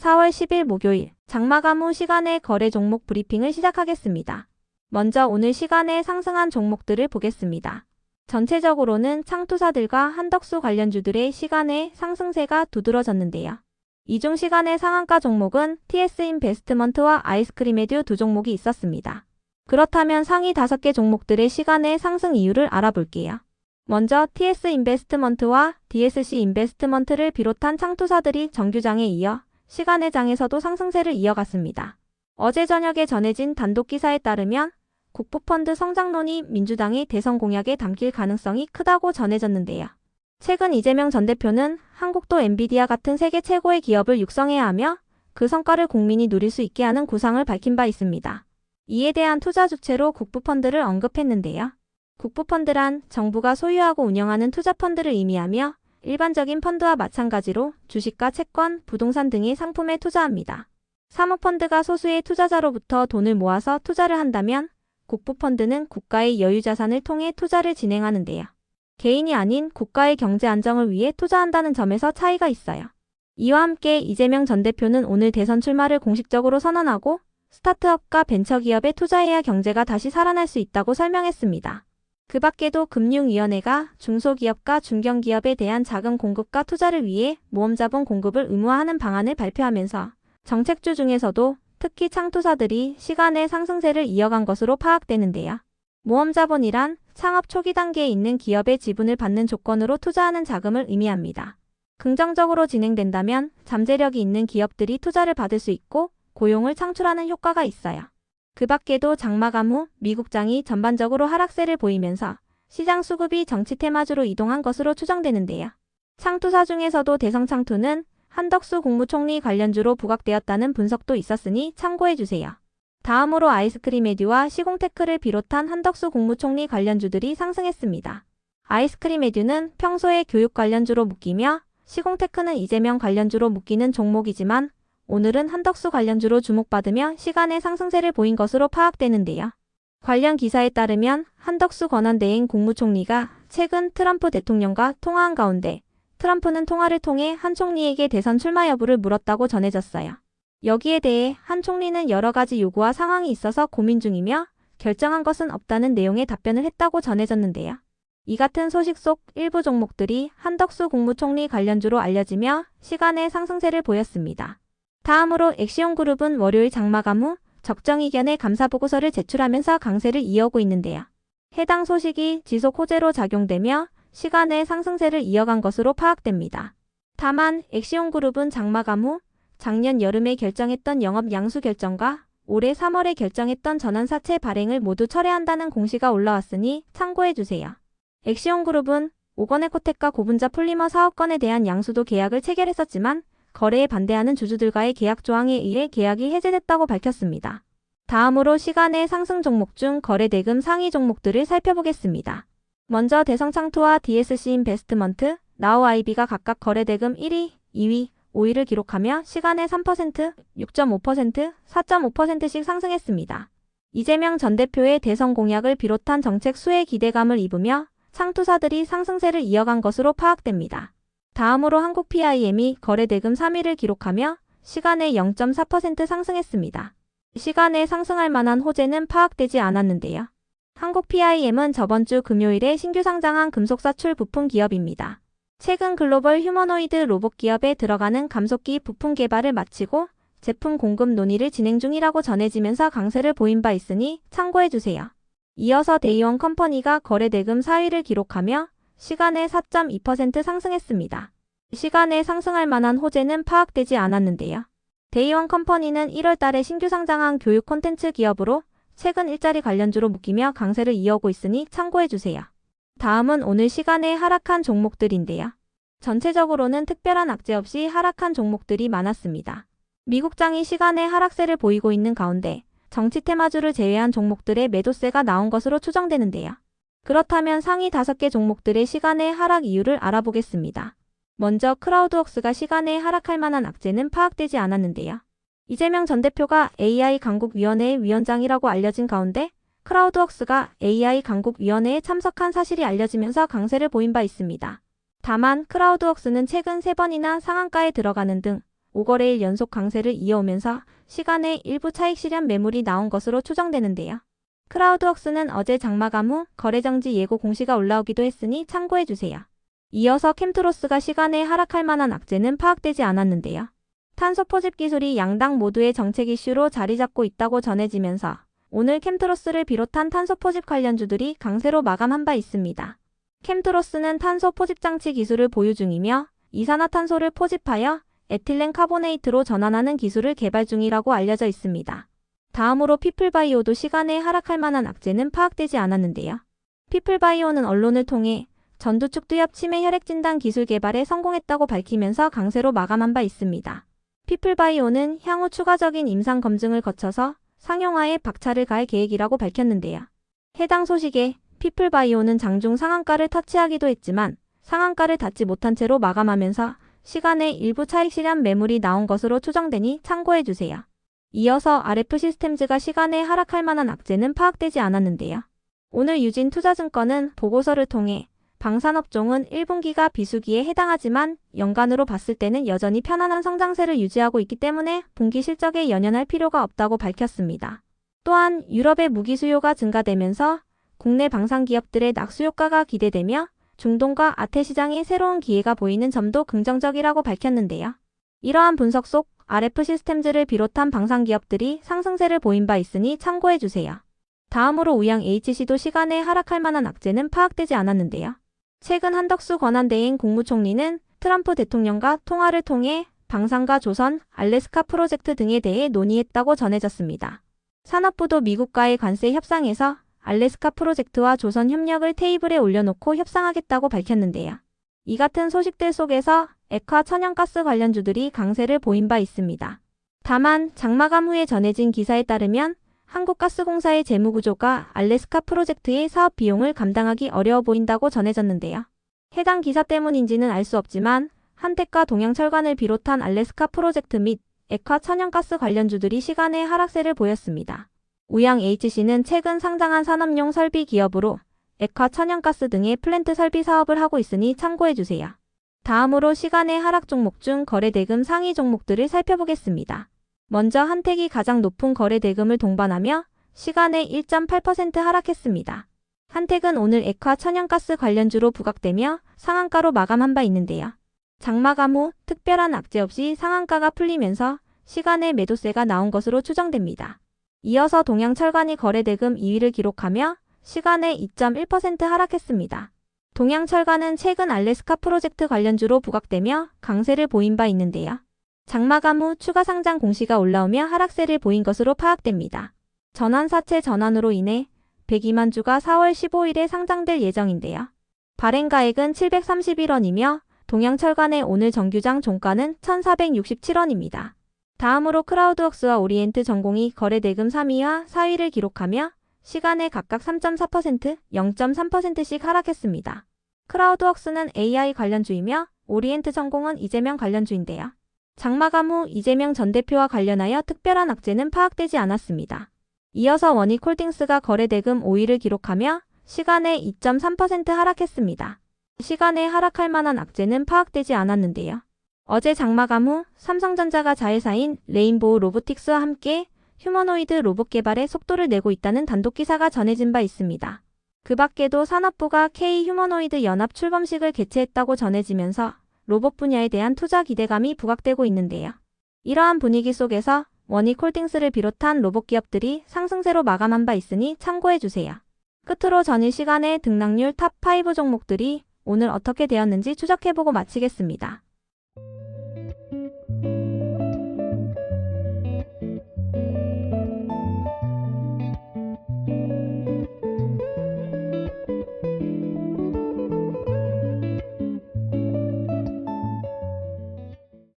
4월 10일 목요일 장마감 후 시간의 거래 종목 브리핑을 시작하겠습니다. 먼저 오늘 시간에 상승한 종목들을 보겠습니다. 전체적으로는 창투사들과 한덕수 관련주들의 시간의 상승세가 두드러졌는데요. 이중 시간의 상한가 종목은 TS 인베스트먼트와 아이스크림 에듀 두 종목이 있었습니다. 그렇다면 상위 5개 종목들의 시간의 상승 이유를 알아볼게요. 먼저 TS 인베스트먼트와 DSC 인베스트먼트를 비롯한 창투사들이 정규장에 이어 시간의 장에서도 상승세를 이어갔습니다. 어제 저녁에 전해진 단독 기사에 따르면 국부펀드 성장론이 민주당의 대선 공약에 담길 가능성이 크다고 전해졌는데요. 최근 이재명 전 대표는 한국도 엔비디아 같은 세계 최고의 기업을 육성해야 하며 그 성과를 국민이 누릴 수 있게 하는 구상을 밝힌 바 있습니다. 이에 대한 투자 주체로 국부펀드를 언급했는데요. 국부펀드란 정부가 소유하고 운영하는 투자펀드를 의미하며 일반적인 펀드와 마찬가지로 주식과 채권, 부동산 등의 상품에 투자합니다. 사모펀드가 소수의 투자자로부터 돈을 모아서 투자를 한다면 국부펀드는 국가의 여유자산을 통해 투자를 진행하는데요. 개인이 아닌 국가의 경제 안정을 위해 투자한다는 점에서 차이가 있어요. 이와 함께 이재명 전 대표는 오늘 대선 출마를 공식적으로 선언하고 스타트업과 벤처기업에 투자해야 경제가 다시 살아날 수 있다고 설명했습니다. 그 밖에도 금융위원회가 중소기업과 중견기업에 대한 자금 공급과 투자를 위해 모험자본 공급을 의무화하는 방안을 발표하면서 정책주 중에서도 특히 창투사들이 시간의 상승세를 이어간 것으로 파악되는데요. 모험자본이란 창업 초기 단계에 있는 기업의 지분을 받는 조건으로 투자하는 자금을 의미합니다. 긍정적으로 진행된다면 잠재력이 있는 기업들이 투자를 받을 수 있고 고용을 창출하는 효과가 있어요. 그 밖에도 장마감 후 미국장이 전반적으로 하락세를 보이면서 시장 수급이 정치 테마주로 이동한 것으로 추정되는데요. 창투사 중에서도 대성창투는 한덕수 국무총리 관련주로 부각되었다는 분석도 있었으니 참고해주세요. 다음으로 아이스크림 에듀와 시공테크를 비롯한 한덕수 국무총리 관련주들이 상승했습니다. 아이스크림 에듀는 평소에 교육 관련주로 묶이며 시공테크는 이재명 관련주로 묶이는 종목이지만 오늘은 한덕수 관련주로 주목받으며 시간의 상승세를 보인 것으로 파악되는데요. 관련 기사에 따르면 한덕수 권한대행 국무총리가 최근 트럼프 대통령과 통화한 가운데 트럼프는 통화를 통해 한 총리에게 대선 출마 여부를 물었다고 전해졌어요. 여기에 대해 한 총리는 여러 가지 요구와 상황이 있어서 고민 중이며 결정한 것은 없다는 내용의 답변을 했다고 전해졌는데요. 이 같은 소식 속 일부 종목들이 한덕수 국무총리 관련주로 알려지며 시간의 상승세를 보였습니다. 다음으로 엑시온그룹은 월요일 장마감 후 적정 이견의 감사보고서를 제출하면서 강세를 이어오고 있는데요. 해당 소식이 지속 호재로 작용되며 시간의 상승세를 이어간 것으로 파악됩니다. 다만 엑시온그룹은 장마감 후 작년 여름에 결정했던 영업 양수 결정과 올해 3월에 결정했던 전환사채 발행을 모두 철회한다는 공시가 올라왔으니 참고해주세요. 엑시온그룹은 오건에코텍과 고분자 폴리머 사업권에 대한 양수도 계약을 체결했었지만 거래에 반대하는 주주들과의 계약 조항에 의해 계약이 해제됐다고 밝혔습니다. 다음으로 시간의 상승 종목 중 거래 대금 상위 종목들을 살펴보겠습니다. 먼저 대성창투와 DSC 인베스트먼트, 나우아이비가 각각 거래 대금 1위, 2위, 5위를 기록하며 시간의 3%, 6.5%, 4.5%씩 상승했습니다. 이재명 전 대표의 대선 공약을 비롯한 정책 수혜 기대감을 입으며 창투사들이 상승세를 이어간 것으로 파악됩니다. 다음으로 한국 PIM이 거래 대금 3위를 기록하며 시간의 0.4% 상승했습니다. 시간에 상승할 만한 호재는 파악되지 않았는데요. 한국 PIM은 저번 주 금요일에 신규 상장한 금속사출 부품 기업입니다. 최근 글로벌 휴머노이드 로봇 기업에 들어가는 감속기 부품 개발을 마치고 제품 공급 논의를 진행 중이라고 전해지면서 강세를 보인 바 있으니 참고해주세요. 이어서 데이원 컴퍼니가 거래 대금 4위를 기록하며 시간에 4.2% 상승했습니다. 시간에 상승할 만한 호재는 파악되지 않았는데요. 데이원 컴퍼니는 1월 달에 신규 상장한 교육 콘텐츠 기업으로 최근 일자리 관련주로 묶이며 강세를 이어오고 있으니 참고해주세요. 다음은 오늘 시간에 하락한 종목들인데요. 전체적으로는 특별한 악재 없이 하락한 종목들이 많았습니다. 미국장이 시간에 하락세를 보이고 있는 가운데 정치 테마주를 제외한 종목들의 매도세가 나온 것으로 추정되는데요. 그렇다면 상위 5개 종목들의 시간의 하락 이유를 알아보겠습니다. 먼저 크라우드웍스가 시간에 하락할 만한 악재는 파악되지 않았는데요. 이재명 전 대표가 AI 강국위원회의 위원장이라고 알려진 가운데 크라우드웍스가 AI 강국위원회에 참석한 사실이 알려지면서 강세를 보인 바 있습니다. 다만 크라우드웍스는 최근 3번이나 상한가에 들어가는 등 5거래일 연속 강세를 이어오면서 시간에 일부 차익 실현 매물이 나온 것으로 추정되는데요. 크라우드웍스는 어제 장마감 후 거래 정지 예고 공시가 올라오기도 했으니 참고해 주세요. 이어서 캠트로스가 시간에 하락할 만한 악재는 파악되지 않았는데요. 탄소 포집 기술이 양당 모두의 정책 이슈로 자리 잡고 있다고 전해지면서 오늘 캠트로스를 비롯한 탄소 포집 관련주들이 강세로 마감한 바 있습니다. 캠트로스는 탄소 포집 장치 기술을 보유 중이며 이산화탄소를 포집하여 에틸렌 카보네이트로 전환하는 기술을 개발 중이라고 알려져 있습니다. 다음으로 피플바이오도 시간에 하락할 만한 악재는 파악되지 않았는데요. 피플바이오는 언론을 통해 전두축 두엽 치매 혈액 진단 기술 개발에 성공했다고 밝히면서 강세로 마감한 바 있습니다. 피플바이오는 향후 추가적인 임상 검증을 거쳐서 상용화에 박차를 가할 계획이라고 밝혔는데요. 해당 소식에 피플바이오는 장중 상한가를 터치하기도 했지만 상한가를 닿지 못한 채로 마감하면서 시간에 일부 차익 실현 매물이 나온 것으로 추정되니 참고해 주세요. 이어서 RF 시스템즈가 시간에 하락할 만한 악재는 파악되지 않았는데요. 오늘 유진 투자증권은 보고서를 통해 방산업종은 1분기가 비수기에 해당하지만 연간으로 봤을 때는 여전히 편안한 성장세를 유지하고 있기 때문에 분기 실적에 연연할 필요가 없다고 밝혔습니다. 또한 유럽의 무기 수요가 증가되면서 국내 방산 기업들의 낙수 효과가 기대되며 중동과 아태 시장에 새로운 기회가 보이는 점도 긍정적이라고 밝혔는데요. 이러한 분석 속 RF 시스템즈를 비롯한 방산 기업들이 상승세를 보인 바 있으니 참고해 주세요. 다음으로 우양 HC도 시간에 하락할 만한 악재는 파악되지 않았는데요. 최근 한덕수 권한대행 국무총리는 트럼프 대통령과 통화를 통해 방산과 조선, 알래스카 프로젝트 등에 대해 논의했다고 전해졌습니다. 산업부도 미국과의 관세 협상에서 알래스카 프로젝트와 조선 협력을 테이블에 올려놓고 협상하겠다고 밝혔는데요. 이 같은 소식들 속에서 액화 천연가스 관련주들이 강세를 보인 바 있습니다. 다만 장마감 후에 전해진 기사에 따르면 한국가스공사의 재무구조가 알래스카 프로젝트의 사업 비용을 감당하기 어려워 보인다고 전해졌는데요. 해당 기사 때문인지는 알 수 없지만 한택과 동양철관을 비롯한 알래스카 프로젝트 및 액화 천연가스 관련주들이 시간의 하락세를 보였습니다. 우양 HC는 최근 상장한 산업용 설비 기업으로 액화 천연가스 등의 플랜트 설비 사업을 하고 있으니 참고해 주세요. 다음으로 시간의 하락 종목 중 거래 대금 상위 종목들을 살펴보겠습니다. 먼저 한택이 가장 높은 거래 대금을 동반하며 시간에 1.8% 하락했습니다. 한택은 오늘 액화 천연가스 관련주로 부각되며 상한가로 마감한 바 있는데요. 장마감 후 특별한 악재 없이 상한가가 풀리면서 시간에 매도세가 나온 것으로 추정됩니다. 이어서 동양철관이 거래 대금 2위를 기록하며 시간에 2.1% 하락했습니다. 동양철관은 최근 알래스카 프로젝트 관련주로 부각되며 강세를 보인 바 있는데요. 장마감 후 추가 상장 공시가 올라오며 하락세를 보인 것으로 파악됩니다. 전환사채 전환으로 인해 102만 주가 4월 15일에 상장될 예정인데요. 발행가액은 731원이며 동양철관의 오늘 정규장 종가는 1467원입니다. 다음으로 크라우드웍스와 오리엔트 전공이 거래 대금 3위와 4위를 기록하며 시간에 각각 3.4%, 0.3%씩 하락했습니다. 크라우드웍스는 AI 관련주이며 오리엔트 전공은 이재명 관련주인데요. 장마감 후 이재명 전 대표와 관련하여 특별한 악재는 파악되지 않았습니다. 이어서 원익홀딩스가 거래 대금 5위를 기록하며 시간에 2.3% 하락했습니다. 시간에 하락할 만한 악재는 파악되지 않았는데요. 어제 장마감 후 삼성전자가 자회사인 레인보우 로보틱스와 함께 휴머노이드 로봇 개발에 속도를 내고 있다는 단독 기사가 전해진 바 있습니다. 그 밖에도 산업부가 K 휴머노이드 연합 출범식을 개최했다고 전해지면서 로봇 분야에 대한 투자 기대감이 부각되고 있는데요. 이러한 분위기 속에서 원익홀딩스를 비롯한 로봇 기업들이 상승세로 마감한 바 있으니 참고해 주세요. 끝으로 전일 시간에 등락률 탑5 종목들이 오늘 어떻게 되었는지 추적해보고 마치겠습니다.